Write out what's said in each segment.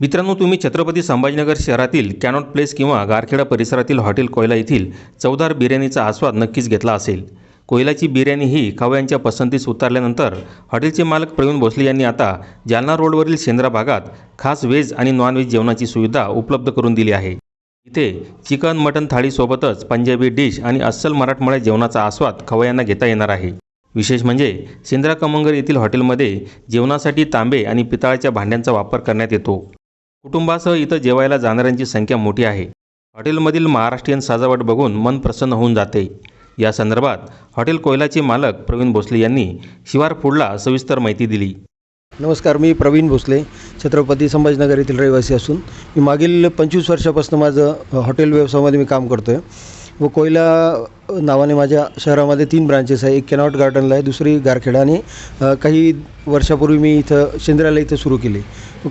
मित्रांनो तुम्ही छत्रपती संभाजीनगर शहरातील कॅनॉट प्लेस किंवा गारखेडा परिसरातील हॉटेल कोयला येथील चवदार बिर्याणीचा आस्वाद नक्कीच घेतला असेल. कोयलाची बिर्याणी ही खवयांच्या पसंतीस उतरल्यानंतर हॉटेलचे मालक प्रवीण भोसले यांनी आता जालना रोडवरील शेंद्रा भागात खास व्हेज आणि नॉनव्हेज जेवणाची सुविधा उपलब्ध करून दिली आहे. इथे चिकन मटन थाळीसोबतच पंजाबी डिश आणि अस्सल मराठमोळ्या जेवणाचा आस्वाद खवयांना घेता येणार आहे. विशेष म्हणजे सेंद्रा कमंगर येथील हॉटेलमध्ये जेवणासाठी तांबे आणि पितळाच्या भांड्यांचा वापर करण्यात येतो. कुटुंबासह इथं जेवायला जाणाऱ्यांची संख्या मोठी आहे. हॉटेलमधील महाराष्ट्रीयन सजावट बघून मन प्रसन्न होऊन जाते. या संदर्भात हॉटेल कोयलाचे मालक प्रवीण भोसले यांनी शिवार फूडला सविस्तर माहिती दिली. नमस्कार मी प्रवीण भोसले छत्रपती संभाजीनगर येथील रहिवासी असून मी मागील पंचवीस वर्षापासून माझं हॉटेल व्यवसायामध्ये मी काम करतो आहे व कोयला नावाने माझ्या शहरामध्ये तीन ब्रांचेस आहे. एक कॅनॉट गार्डनला आहे दुसरी गारखेडा आणि काही वर्षापूर्वी मी इथं शेंद्राला इथं सुरू केली.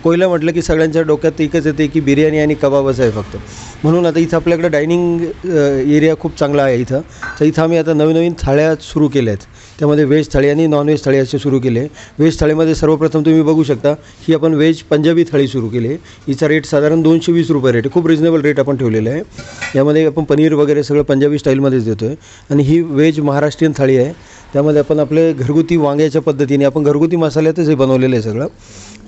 कोयला म्हटलं की सगळ्यांच्या डोक्यात एकच येते की बिर्याणी आणि कबाबच आहे फक्त. म्हणून आता इथं आपल्याकडे डायनिंग एरिया खूप चांगला आहे इथं. तर इथं आम्ही आता नवीन नवीन थाळ्या सुरू केल्या आहेत त्यामध्ये व्हेज थाळी आणि नॉनव्हेज थाळी असे सुरू केले. व्हेज थाळीमध्ये सर्वप्रथम तुम्ही बघू शकता ही आपण व्हेज पंजाबी थाळी सुरू केली. आहे हिचा रेट साधारण दोनशे वीस रुपये रेट आहे खूप रिजनेबल रेट आपण ठेवलेला आहे. यामध्ये आपण पनीर वगैरे सगळं पंजाबी स्टाईलमध्येच देतो आहे आणि ही व्हेज महाराष्ट्रीयन थाळी आहे. त्यामध्ये आपण आपले घरगुती वांग्याच्या पद्धतीने आपण घरगुती मसाल्यातच हे बनवलेलं आहे सगळं.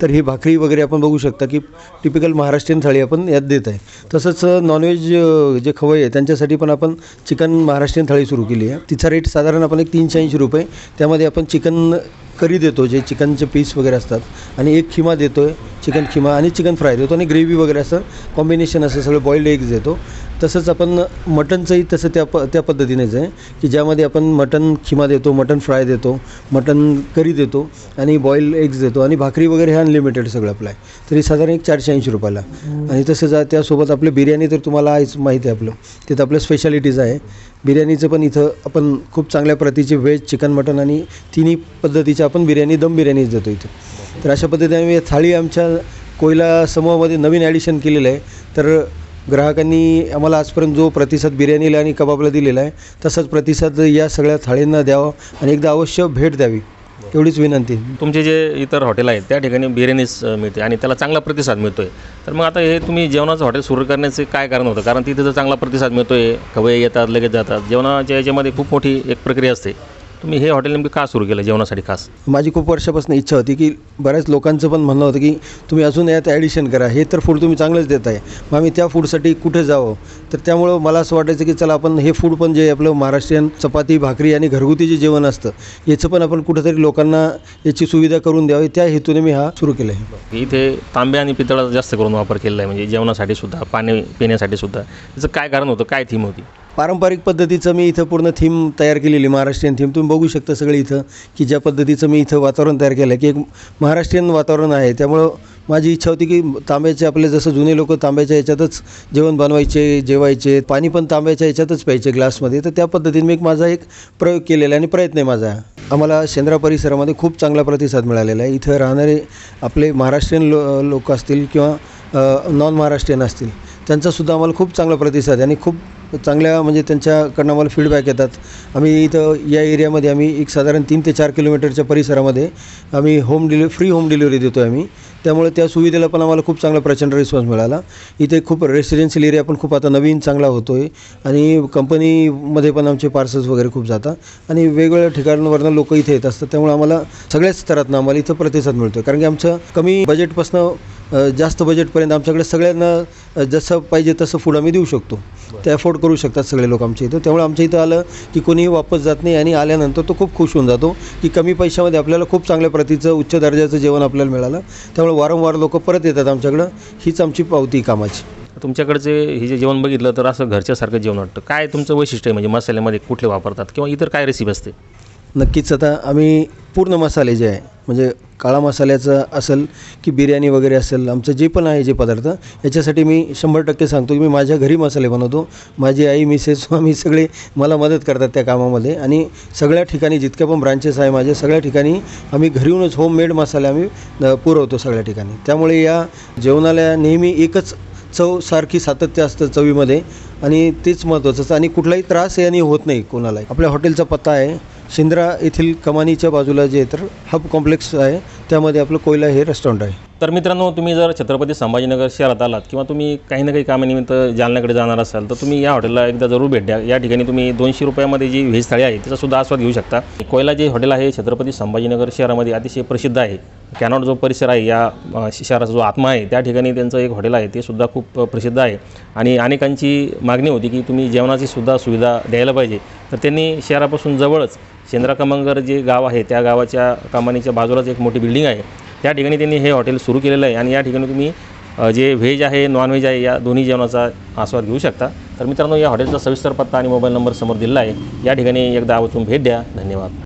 तर ही भाकरी वगैरे आपण बघू शकता की टिपिकल महाराष्ट्रीयन थाळी आपण यात देत आहे. तसंच नॉनव्हेज जे खवय आहे त्यांच्यासाठी पण आपण चिकन महाराष्ट्रीयन थाळी सुरू केली आहे. तिचा रेट साधारण आपण एक तीनशे ऐंशी रुपये. त्यामध्ये आपण चिकन करी देतो जे चिकनचे पीस वगैरे असतात. आणि एक खिमा देतो आहे चिकन खिमा आणि चिकन फ्राय देतो. आणि ग्रेव्ही वगैरे असं कॉम्बिनेशन असं सगळं बॉईल्ड एग्स देतो. तसंच आपण मटनचंही तसं त्या प त्या पद्धतीनेच आहे की ज्यामध्ये आपण मटन खिमा देतो मटन फ्राय देतो मटन करी देतो आणि बॉईल एग्ज देतो आणि भाकरी वगैरे हे अनलिमिटेड सगळं आपलं आहे तरी साधारण एक चारशे ऐंशी रुपयाला. आणि तसंच त्यासोबत आपलं बिर्याणी तर तुम्हाला आहेच माहिती आहे आपलं. तिथं आपलं स्पेशालिटीज आहे. बिर्याणीचं पण इथं आपण खूप चांगल्या प्रतीचे व्हेज चिकन मटन आणि तिन्ही पद्धतीच्या आपण बिर्याणी दम बिर्याणीच देतो इथं. तर अशा पद्धतीने आम्ही थाळी आमच्या कोयला समूहामध्ये नवीन ॲडिशन केलेलं आहे. तर ग्राहकांनी आम्हाला आजपर्यंत जो प्रतिसाद बिर्याणीला आणि कबाबला दिलेला आहे तसाच प्रतिसाद या सगळ्या थाळींना द्यावा आणि एकदा अवश्य भेट द्यावी. एवढीच विनंती. तुमचे जे इतर हॉटेल आहेत त्या ठिकाणी बिर्याणीच मिळते आणि त्याला चांगला प्रतिसाद मिळतो आहे तर मग आता हे तुम्ही जेवणाचं हॉटेल सुरू करण्याचे काय कारण होतं? कारण तिथे जर चांगला प्रतिसाद मिळतो आहे खवय येतात लगेच जातात. जेवणाच्या याच्यामध्ये खूप मोठी एक प्रक्रिया असते. तुम्ही हे हॉटेल नेमकं का सुरू केलं जेवणासाठी खास? माझी खूप वर्षापासून इच्छा होती की बऱ्याच लोकांचं पण म्हणणं होतं की तुम्ही अजून यात ॲडिशन करा. हे तर फूड तुम्ही चांगलंच देत आहे मग आम्ही त्या फूडसाठी कुठे जावं? तर त्यामुळं मला असं वाटायचं की चला आपण हे फूड पण जे आपलं महाराष्ट्रीयन चपाती भाकरी आणि घरगुती जे जेवण असतं याचं पण आपण कुठेतरी लोकांना याची सुविधा करून द्यावी. त्या हेतूने मी हा सुरू केला आहे इथे तांबे आणि पितळाचा जास्त करून वापर केलेला आहे. म्हणजे जेवणासाठी सुद्धा पाणी पिण्यासाठी सुद्धा. त्याचं काय कारण होतं? काय थीम होती? पारंपरिक पद्धतीचं मी इथं पूर्ण थीम तयार केलेली महाराष्ट्रीयन थीम तुम्ही बघू शकता सगळे इथं की ज्या पद्धतीचं मी इथं वातावरण तयार केलं आहे की एक महाराष्ट्रीयन वातावरण आहे. त्यामुळं माझी इच्छा होती की तांब्याचे आपले जसं जुने लोक तांब्याच्या याच्यातच जेवण बनवायचे जेवायचे पाणी पण तांब्याच्या याच्यातच प्यायचे ग्लासमध्ये. तर त्या पद्धतीने मी एक माझा एक प्रयोग केलेला आहे आणि प्रयत्न आहे माझा. आम्हाला शेंद्रा परिसरामध्ये खूप चांगला प्रतिसाद मिळालेला आहे. इथं राहणारे आपले महाराष्ट्रीयन लो लोक असतील किंवा नॉन महाराष्ट्रीयन असतील त्यांचासुद्धा आम्हाला खूप चांगला प्रतिसाद आहे आणि खूप चांगल्या म्हणजे त्यांच्याकडनं आम्हाला फीडबॅक येतात. आम्ही इथं या एरियामध्ये आम्ही एक साधारण तीन ते चार किलोमीटरच्या परिसरामध्ये आम्ही home delivery free home delivery देतो आहे आम्ही. त्यामुळे त्या सुविधेला पण आम्हाला खूप चांगला प्रचंड रिस्पॉन्स मिळाला. इथे खूप रेसिडेन्शियल एरिया पण खूप आता नवीन चांगला होतो आहे आणि कंपनीमध्ये पण आमचे पार्सल्स वगैरे खूप जातात. आणि वेगवेगळ्या ठिकाणांवरनं लोक इथे येत असतात. त्यामुळे आम्हाला सगळ्याच स्तरातनं आम्हाला इथं प्रतिसाद मिळतो आहे कारण की आमचं कमी बजेटपासनं जास्त बजेटपर्यंत आमच्याकडे सगळ्यांना जसं पाहिजे तसं फूड आम्ही देऊ शकतो. ते अफोर्ड करू शकतात सगळे लोक आमच्या इथं. त्यामुळे आमच्या इथं आलं की कोणीही वापस जात नाही आणि आल्यानंतर तो खूप खुश होऊन जातो की कमी पैशामध्ये आपल्याला खूप चांगल्या प्रतीचं उच्च दर्जाचं जेवण आपल्याला मिळालं. त्यामुळे वारंवार लोक परत येतात आमच्याकडं. हीच आमची पावती कामाची. तुमच्याकडचे हे जे जेवण बघितलं तर असं घरच्यासारखं जेवण वाटतं. काय तुमचं वैशिष्ट्य आहे? म्हणजे मसाल्यामध्ये कुठले वापरतात? किंवा इतर काय रेसिपी असते? नक्कीच. आता आम्ही पूर्ण मसाले जे आहे म्हणजे काळा मसाल्याचं असेल की बिर्याणी वगैरे असेल आमचं जे पण आहे जे पदार्थ याच्यासाठी मी शंभर टक्के सांगतो की मी माझ्या घरी मसाले बनवतो. माझी आई मिसेस स्वामी सगळे मला मदत करतात त्या कामामध्ये. आणि सगळ्या ठिकाणी जितक्या पण ब्रांचेस आहे माझे सगळ्या ठिकाणी आम्ही घरी होममेड मसाले आम्ही पुरवतो सगळ्या ठिकाणी. त्यामुळे या जेवणाला नेहमी एकच चव सारखी सातत्य असतं चवीमध्ये. आणि तेच महत्त्वाचं आणि कुठलाही त्रास याने होत नाही कोणालाही. आपल्या हॉटेलचा पत्ता आहे शिंद्रा येथील कमानीच्या बाजूला जे तर हब कॉम्प्लेक्स आहे. त्यामध्ये आपलं कोयला हे रेस्टॉरंट आहे. तर मित्रांनो तुम्ही जर छत्रपती संभाजीनगर शहरात आलात किंवा तुम्ही काही ना काही कामानिमित्त जालन्याकडे जाणार असाल तर तुम्ही या हॉटेलला एकदा जरूर भेट द्या. या ठिकाणी तुम्ही दोनशे रुपयामध्ये जी व्हेज थाळी आहे त्याचासुद्धा आस्वाद घेऊ शकता. कोयला जे हॉटेल आहे छत्रपती संभाजीनगर शहरामध्ये अतिशय प्रसिद्ध आहे. कॅनॉट जो परिसर आहे या शहराचा जो आत्मा आहे त्या ठिकाणी त्यांचं एक हॉटेल आहे ते सुद्धा खूप प्रसिद्ध आहे. आणि अनेकांची मागणी होती की तुम्ही जेवणाची सुद्धा सुविधा द्यायला पाहिजे. तर त्यांनी शहरापासून जवळच शेंद्रा कमंगर जे गाव आहे त्या गावाच्या कमानीच्या बाजूलाच एक मोठी बिल्डिंग आहे. त्या ठिकाणी त्यांनी हे हॉटेल सुरू केलेलं आहे आणि या ठिकाणी तुम्ही जे व्हेज आहे नॉनव्हेज आहे या दोन्ही जेवणाचा आस्वाद घेऊ शकता. तर मित्रांनो या हॉटेलचा सविस्तर पत्ता आणि मोबाईल नंबर समोर दिला आहे. या ठिकाणी एकदा आवचून भेट द्या. धन्यवाद.